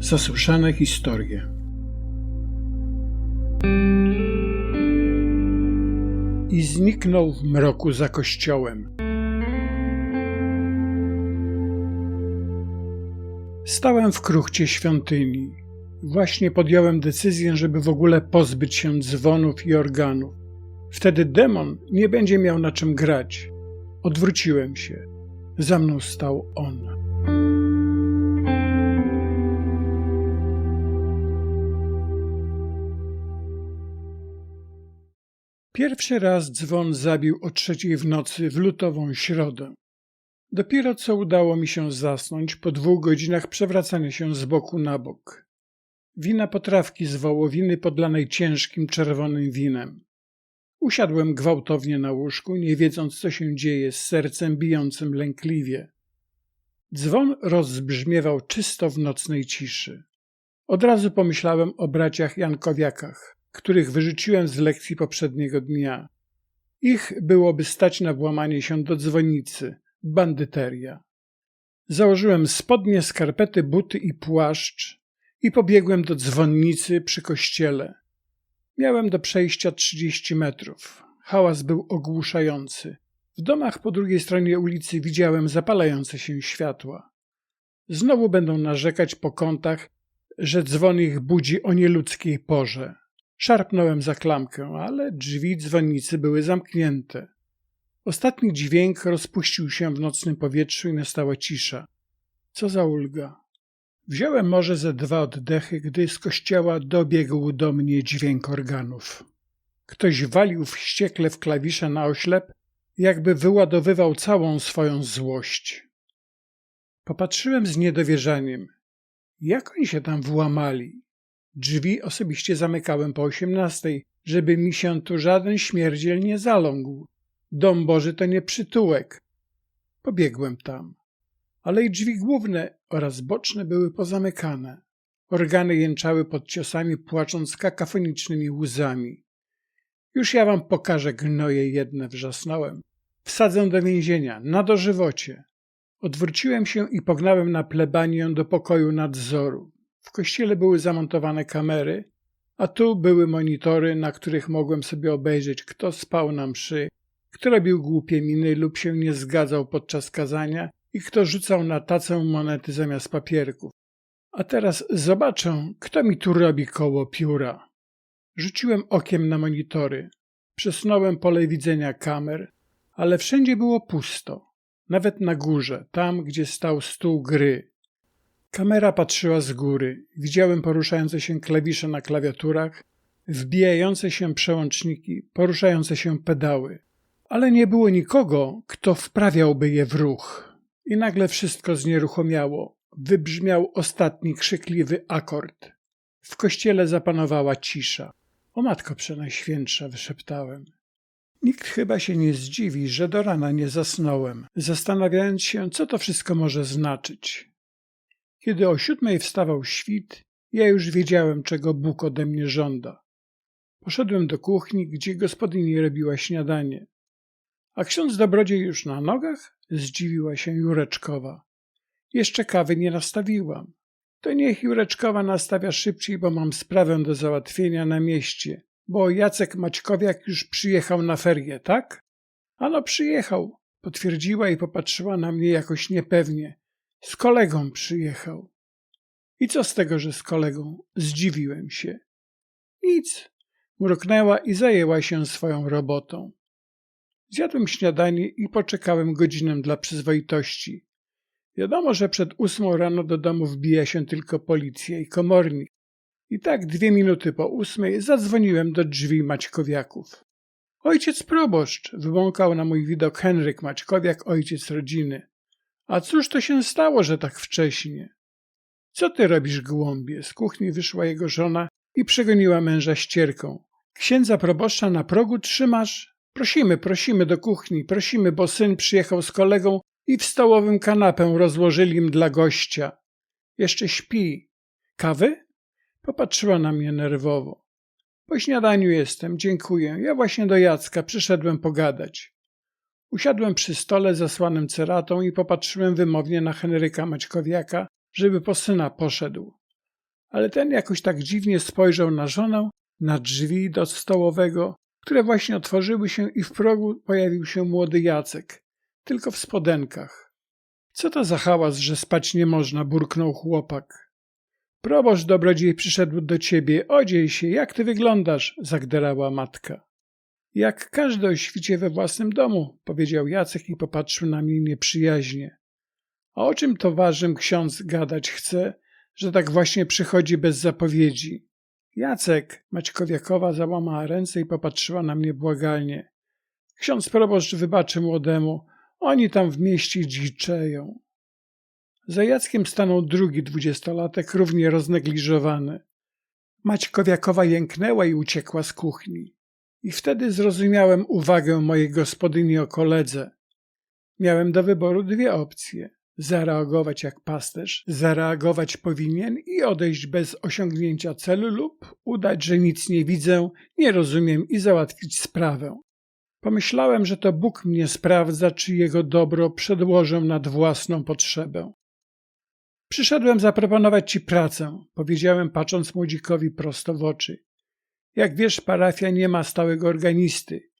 Zasłyszane historie. I zniknął w mroku za kościołem. Stałem w kruchcie świątyni. Właśnie podjąłem decyzję, żeby w ogóle pozbyć się dzwonów i organów. Wtedy demon nie będzie miał na czym grać. Odwróciłem się. Za mną stał on. Pierwszy raz dzwon zabił o trzeciej w nocy w lutową środę. Dopiero co udało mi się zasnąć po dwóch godzinach przewracania się z boku na bok. Wina potrawki z wołowiny podlanej ciężkim czerwonym winem. Usiadłem gwałtownie na łóżku, nie wiedząc, co się dzieje z sercem bijącym lękliwie. Dzwon rozbrzmiewał czysto w nocnej ciszy. Od razu pomyślałem o braciach Jankowiakach, których wyrzuciłem z lekcji poprzedniego dnia. Ich byłoby stać na włamanie się do dzwonicy, bandyteria. Założyłem spodnie, skarpety, buty i płaszcz i pobiegłem do dzwonnicy przy kościele. Miałem do przejścia trzydzieści metrów. Hałas był ogłuszający. W domach po drugiej stronie ulicy widziałem zapalające się światła. Znowu będą narzekać po kątach, że dzwon ich budzi o nieludzkiej porze. Szarpnąłem za klamkę, ale drzwi dzwonnicy były zamknięte. Ostatni dźwięk rozpuścił się w nocnym powietrzu i nastała cisza. Co za ulga. Wziąłem może ze dwa oddechy, gdy z kościoła dobiegł do mnie dźwięk organów. Ktoś walił wściekle w klawisze na oślep, jakby wyładowywał całą swoją złość. Popatrzyłem z niedowierzaniem. Jak oni się tam włamali? Drzwi osobiście zamykałem po osiemnastej, żeby mi się tu żaden śmierdziel nie zalągł. Dom Boży to nie przytułek. Pobiegłem tam, ale i drzwi główne oraz boczne były pozamykane. Organy jęczały pod ciosami, płacząc kakafonicznymi łzami. Już ja wam pokażę gnoje jedne, wrzasnąłem. Wsadzę do więzienia, na dożywocie. Odwróciłem się i pognałem na plebanię do pokoju nadzoru. W kościele były zamontowane kamery, a tu były monitory, na których mogłem sobie obejrzeć, kto spał na mszy, kto robił głupie miny lub się nie zgadzał podczas kazania i kto rzucał na tacę monety zamiast papierków. A teraz zobaczę, kto mi tu robi koło pióra. Rzuciłem okiem na monitory. Przesunąłem pole widzenia kamer, ale wszędzie było pusto. Nawet na górze, tam gdzie stał stół gry. Kamera patrzyła z góry. Widziałem poruszające się klawisze na klawiaturach, wbijające się przełączniki, poruszające się pedały ale nie było nikogo, kto wprawiałby je w ruch. I nagle wszystko znieruchomiało. Wybrzmiał ostatni krzykliwy akord. W kościele zapanowała cisza. O matko przenajświętsza, wyszeptałem. Nikt chyba się nie zdziwi, że do rana nie zasnąłem, zastanawiając się, co to wszystko może znaczyć. Kiedy o siódmej wstawał świt, ja już wiedziałem, czego Bóg ode mnie żąda. Poszedłem do kuchni, gdzie gospodyni robiła śniadanie. A ksiądz dobrodziej już na nogach? Zdziwiła się Jureczkowa. Jeszcze kawy nie nastawiłam. To niech Jureczkowa nastawia szybciej, bo mam sprawę do załatwienia na mieście. Bo Jacek Maćkowiak już przyjechał na ferie, tak? Ano przyjechał, potwierdziła i popatrzyła na mnie jakoś niepewnie. Z kolegą przyjechał. I co z tego, że z kolegą? Zdziwiłem się. Nic. Mruknęła i zajęła się swoją robotą. Zjadłem śniadanie i poczekałem godzinę dla przyzwoitości. Wiadomo, że przed ósmą rano do domu wbija się tylko policja i komornik. I tak dwie minuty po ósmej zadzwoniłem do drzwi Maćkowiaków. Ojciec proboszcz, wybąkał na mój widok Henryk Maćkowiak, ojciec rodziny. A cóż to się stało, że tak wcześnie? Co ty robisz, głąbie? Z kuchni wyszła jego żona i przegoniła męża ścierką. Księdza proboszcza na progu trzymasz? Prosimy, prosimy do kuchni, prosimy, bo syn przyjechał z kolegą i w stołowym kanapę rozłożyli im dla gościa. Jeszcze śpi. Kawy? Popatrzyła na mnie nerwowo. Po śniadaniu jestem, dziękuję. Ja właśnie do Jacka przyszedłem pogadać. Usiadłem przy stole zasłanym ceratą i popatrzyłem wymownie na Henryka Maćkowiaka, żeby po syna poszedł. Ale ten jakoś tak dziwnie spojrzał na żonę, na drzwi do stołowego, które właśnie otworzyły się i w progu pojawił się młody Jacek, tylko w spodenkach. Co to za hałas, że spać nie można, burknął chłopak. Proboszcz dobrodziej przyszedł do ciebie, odziej się, jak ty wyglądasz, zagderała matka. Jak każdy o świcie we własnym domu, powiedział Jacek i popatrzył na mnie nieprzyjaźnie. A o czym to ważnym ksiądz gadać chce, że tak właśnie przychodzi bez zapowiedzi? Jacek, Maćkowiakowa załamała ręce i popatrzyła na mnie błagalnie. Ksiądz proboszcz wybaczy młodemu, oni tam w mieście dziczeją. Za Jackiem stanął drugi dwudziestolatek, równie roznegliżowany. Maćkowiakowa jęknęła i uciekła z kuchni. I wtedy zrozumiałem uwagę mojej gospodyni o koledze. Miałem do wyboru dwie opcje. Zareagować jak pasterz, zareagować powinien i odejść bez osiągnięcia celu lub udać, że nic nie widzę, nie rozumiem i załatwić sprawę. Pomyślałem, że to Bóg mnie sprawdza, czy jego dobro przedłożę nad własną potrzebę. Przyszedłem zaproponować ci pracę, powiedziałem, patrząc młodzikowi prosto w oczy. Jak wiesz, parafia nie ma stałego organisty.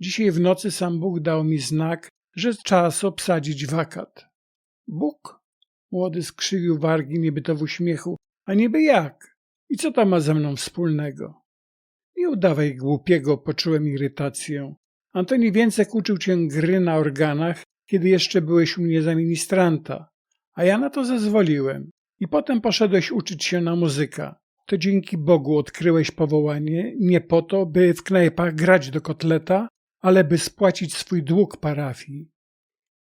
Dzisiaj w nocy sam Bóg dał mi znak, że czas obsadzić wakat. Bóg? Młody skrzywił wargi niby w uśmiechu. A niby jak? I co to ma ze mną wspólnego? Nie udawaj głupiego, poczułem irytację. Antoni Więcek uczył cię gry na organach, kiedy jeszcze byłeś u mnie za ministranta, a ja na to zezwoliłem. I potem poszedłeś uczyć się na muzyka. To dzięki Bogu odkryłeś powołanie, nie po to, by w knajpach grać do kotleta, ale by spłacić swój dług parafii.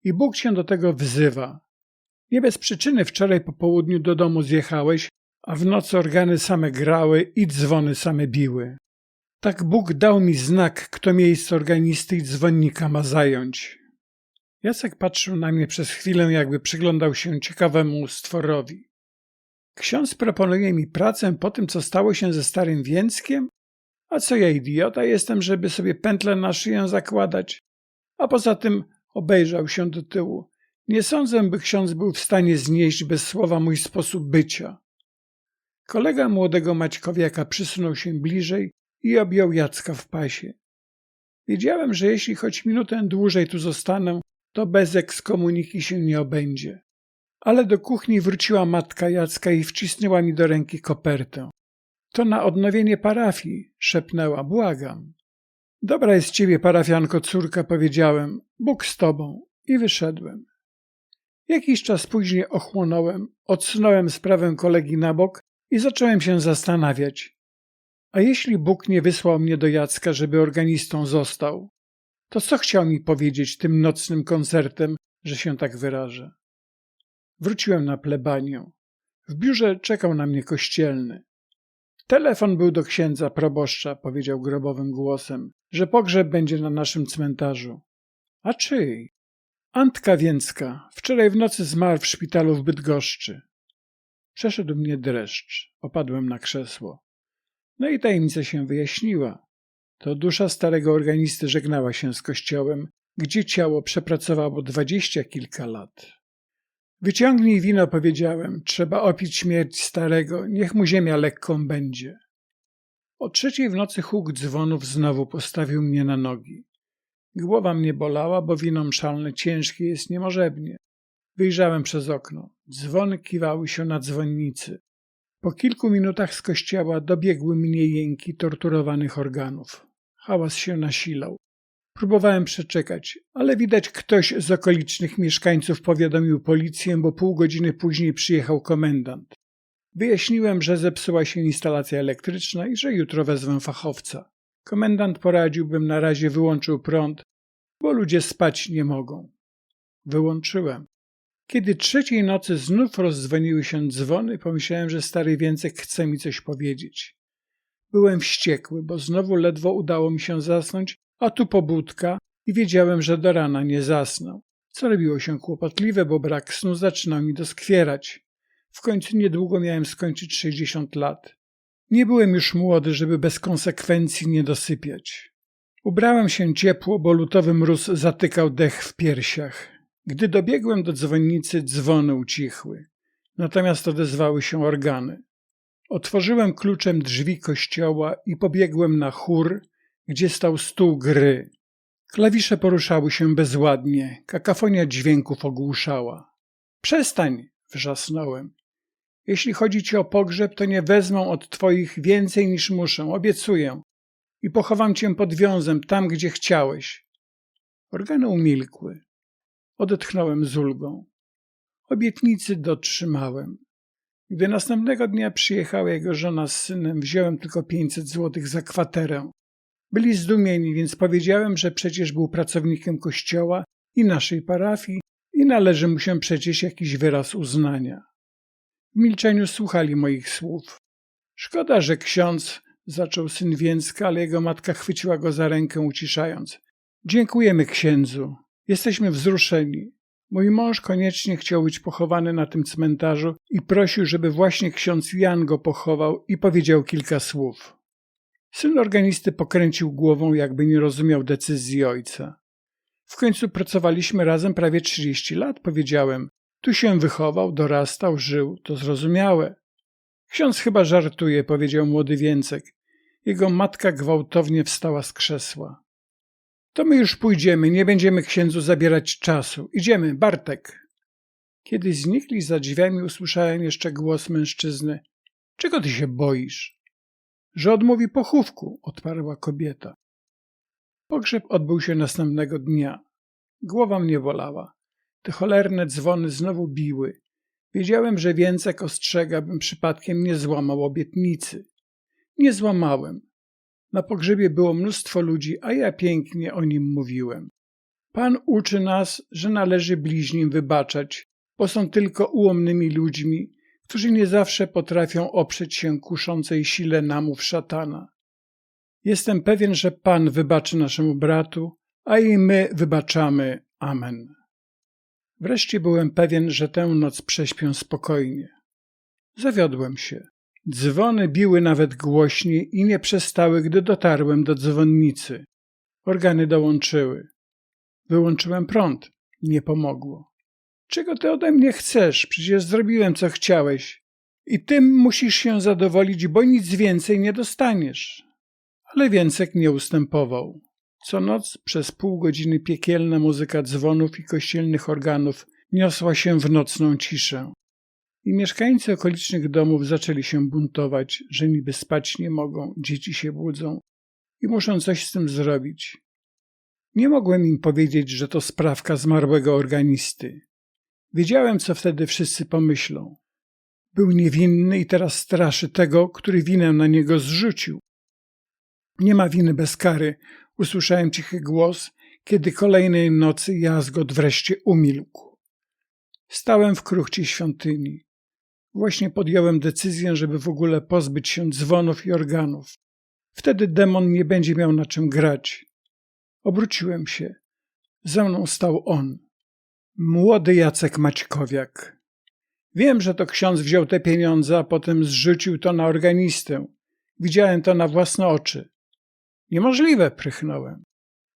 I Bóg cię do tego wzywa. Nie bez przyczyny wczoraj po południu do domu zjechałeś, a w nocy organy same grały i dzwony same biły. Tak Bóg dał mi znak, kto miejsce organisty i dzwonnika ma zająć. Jacek patrzył na mnie przez chwilę, jakby przyglądał się ciekawemu stworowi. Ksiądz proponuje mi pracę po tym, co stało się ze starym Więckiem? A co ja idiota jestem, żeby sobie pętlę na szyję zakładać? A poza tym obejrzał się do tyłu. Nie sądzę, by ksiądz był w stanie znieść bez słowa mój sposób bycia. Kolega młodego Maćkowiaka przysunął się bliżej i objął Jacka w pasie. Wiedziałem, że jeśli choć minutę dłużej tu zostanę, to bez ekskomuniki się nie obędzie. Ale do kuchni wróciła matka Jacka i wcisnęła mi do ręki kopertę. To na odnowienie parafii, szepnęła, błagam. Dobra jest ciebie, parafianko, córka, powiedziałem. Bóg z tobą. I wyszedłem. Jakiś czas później ochłonąłem, odsunąłem sprawę kolegi na bok i zacząłem się zastanawiać. A jeśli Bóg nie wysłał mnie do Jacka, żeby organistą został, to co chciał mi powiedzieć tym nocnym koncertem, że się tak wyrażę? Wróciłem na plebanię. W biurze czekał na mnie kościelny. Telefon był do księdza proboszcza, powiedział grobowym głosem, że pogrzeb będzie na naszym cmentarzu. A czyj? Antka Więcka. Wczoraj w nocy zmarł w szpitalu w Bydgoszczy. Przeszedł mnie dreszcz. Opadłem na krzesło. No i tajemnica się wyjaśniła. To dusza starego organisty żegnała się z kościołem, gdzie ciało przepracowało dwadzieścia kilka lat. Wyciągnij wino, powiedziałem. Trzeba opić śmierć starego, niech mu ziemia lekką będzie. O trzeciej w nocy huk dzwonów znowu postawił mnie na nogi. Głowa mnie bolała, bo wino mszalne ciężkie jest niemożebnie. Wyjrzałem przez okno. Dzwony kiwały się na dzwonnicy. Po kilku minutach z kościoła dobiegły mnie jęki torturowanych organów. Hałas się nasilał. Próbowałem przeczekać, ale widać ktoś z okolicznych mieszkańców powiadomił policję, bo pół godziny później przyjechał komendant. Wyjaśniłem, że zepsuła się instalacja elektryczna i że jutro wezwę fachowca. Komendant poradził, bym na razie wyłączył prąd, bo ludzie spać nie mogą. Wyłączyłem. Kiedy trzeciej nocy znów rozdzwoniły się dzwony, pomyślałem, że stary Więcek chce mi coś powiedzieć. Byłem wściekły, bo znowu ledwo udało mi się zasnąć, a tu pobudka i wiedziałem, że do rana nie zasnął. Co robiło się kłopotliwe, bo brak snu zaczynał mi doskwierać. W końcu niedługo miałem skończyć sześćdziesiąt lat. Nie byłem już młody, żeby bez konsekwencji nie dosypiać. Ubrałem się ciepło, bo lutowy mróz zatykał dech w piersiach. Gdy dobiegłem do dzwonnicy, dzwony ucichły. Natomiast odezwały się organy. Otworzyłem kluczem drzwi kościoła i pobiegłem na chór, gdzie stał stół gry. Klawisze poruszały się bezładnie, kakafonia dźwięków ogłuszała. Przestań, wrzasnąłem. Jeśli chodzi ci o pogrzeb, to nie wezmą od twoich więcej niż muszę, obiecuję. I pochowam cię pod wiązem, tam gdzie chciałeś. Organy umilkły. Odetchnąłem z ulgą. Obietnicy dotrzymałem. Gdy następnego dnia przyjechała jego żona z synem, wziąłem tylko 500 złotych za kwaterę. Byli zdumieni, więc powiedziałem, że przecież był pracownikiem kościoła i naszej parafii i należy mu się przecież jakiś wyraz uznania. W milczeniu słuchali moich słów. Szkoda, że ksiądz, zaczął syn Więcka, ale jego matka chwyciła go za rękę, uciszając. Dziękujemy księdzu. Jesteśmy wzruszeni. Mój mąż koniecznie chciał być pochowany na tym cmentarzu i prosił, żeby właśnie ksiądz Jan go pochował i powiedział kilka słów. Syn organisty pokręcił głową, jakby nie rozumiał decyzji ojca. W końcu pracowaliśmy razem prawie trzydzieści lat, powiedziałem. Tu się wychował, dorastał, żył, to zrozumiałe. Ksiądz chyba żartuje, powiedział młody Więcek. Jego matka gwałtownie wstała z krzesła. To my już pójdziemy, nie będziemy księdzu zabierać czasu. Idziemy, Bartek. Kiedy znikli za drzwiami, usłyszałem jeszcze głos mężczyzny. Czego ty się boisz? Że odmówi pochówku, odparła kobieta. Pogrzeb odbył się następnego dnia. Głowa mnie bolała. Te cholerne dzwony znowu biły. Wiedziałem, że Więcek ostrzega, bym przypadkiem nie złamał obietnicy. Nie złamałem. Na pogrzebie było mnóstwo ludzi, a ja pięknie o nim mówiłem. Pan uczy nas, że należy bliźnim wybaczać, bo są tylko ułomnymi ludźmi, którzy nie zawsze potrafią oprzeć się kuszącej sile namów szatana. Jestem pewien, że Pan wybaczy naszemu bratu, a i my wybaczamy. Amen. Wreszcie byłem pewien, że tę noc prześpię spokojnie. Zawiodłem się. Dzwony biły nawet głośniej i nie przestały, gdy dotarłem do dzwonnicy. Organy dołączyły. Wyłączyłem prąd. Nie pomogło. Czego ty ode mnie chcesz? Przecież zrobiłem, co chciałeś. I tym musisz się zadowolić, bo nic więcej nie dostaniesz. Ale Więcek nie ustępował. Co noc przez pół godziny piekielna muzyka dzwonów i kościelnych organów niosła się w nocną ciszę. I mieszkańcy okolicznych domów zaczęli się buntować, że niby spać nie mogą, dzieci się budzą i muszą coś z tym zrobić. Nie mogłem im powiedzieć, że to sprawka zmarłego organisty. Wiedziałem, co wtedy wszyscy pomyślą. Był niewinny i teraz straszy tego, który winę na niego zrzucił. Nie ma winy bez kary, usłyszałem cichy głos, kiedy kolejnej nocy jazgot wreszcie umilkł. Stałem w kruchcie świątyni. Właśnie podjąłem decyzję, żeby w ogóle pozbyć się dzwonów i organów. Wtedy demon nie będzie miał na czym grać. Obróciłem się. Za mną stał on. Młody Jacek Maćkowiak. Wiem, że to ksiądz wziął te pieniądze, a potem zrzucił to na organistę. Widziałem to na własne oczy. Niemożliwe, prychnąłem.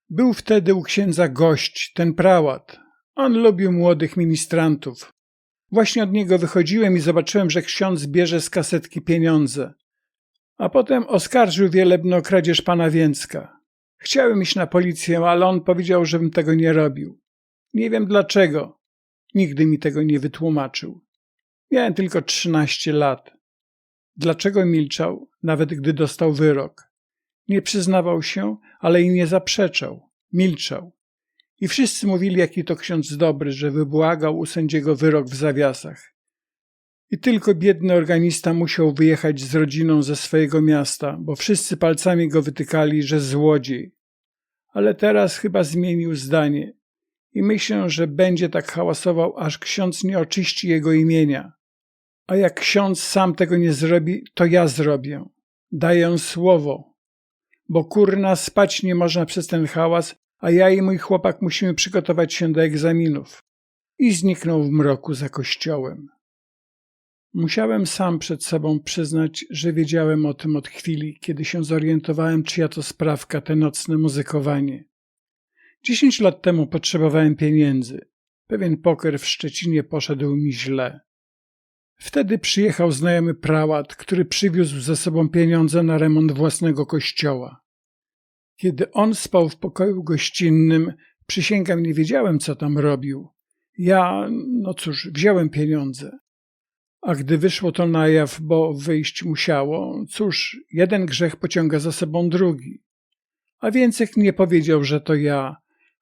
Był wtedy u księdza gość, ten prałat. On lubił młodych ministrantów. Właśnie od niego wychodziłem i zobaczyłem, że ksiądz bierze z kasetki pieniądze. A potem oskarżył wielebno o kradzież pana Więcka. Chciałem iść na policję, ale on powiedział, żebym tego nie robił. Nie wiem dlaczego. Nigdy mi tego nie wytłumaczył. Miałem tylko trzynaście lat. Dlaczego milczał, nawet gdy dostał wyrok? Nie przyznawał się, ale i nie zaprzeczał. Milczał. I wszyscy mówili, jaki to ksiądz dobry, że wybłagał u sędziego wyrok w zawiasach. I tylko biedny organista musiał wyjechać z rodziną ze swojego miasta, bo wszyscy palcami go wytykali, że złodziej. Ale teraz chyba zmienił zdanie i myślę, że będzie tak hałasował, aż ksiądz nie oczyści jego imienia. A jak ksiądz sam tego nie zrobi, to ja zrobię. Daję słowo. Bo kurna spać nie można przez ten hałas, a ja i mój chłopak musimy przygotować się do egzaminów. I zniknął w mroku za kościołem. Musiałem sam przed sobą przyznać, że wiedziałem o tym od chwili, kiedy się zorientowałem, czyja to sprawka, te nocne muzykowanie. Dziesięć lat temu potrzebowałem pieniędzy. Pewien poker w Szczecinie poszedł mi źle. Wtedy przyjechał znajomy prałat, który przywiózł ze sobą pieniądze na remont własnego kościoła. Kiedy on spał w pokoju gościnnym, przysięgam, nie wiedziałem, co tam robił. Ja, no cóż, wziąłem pieniądze. A gdy wyszło to na jaw, bo wyjść musiało, cóż, jeden grzech pociąga za sobą drugi. A Więcek nie powiedział, że to ja,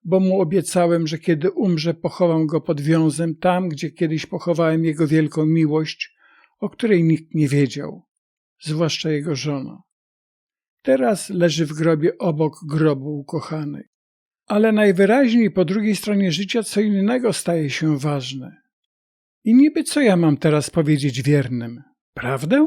bo mu obiecałem, że kiedy umrze, pochowam go pod wiązem tam, gdzie kiedyś pochowałem jego wielką miłość, o której nikt nie wiedział, zwłaszcza jego żona. Teraz leży w grobie obok grobu ukochanej. Ale najwyraźniej po drugiej stronie życia co innego staje się ważne. I niby co ja mam teraz powiedzieć wiernym? Prawdę?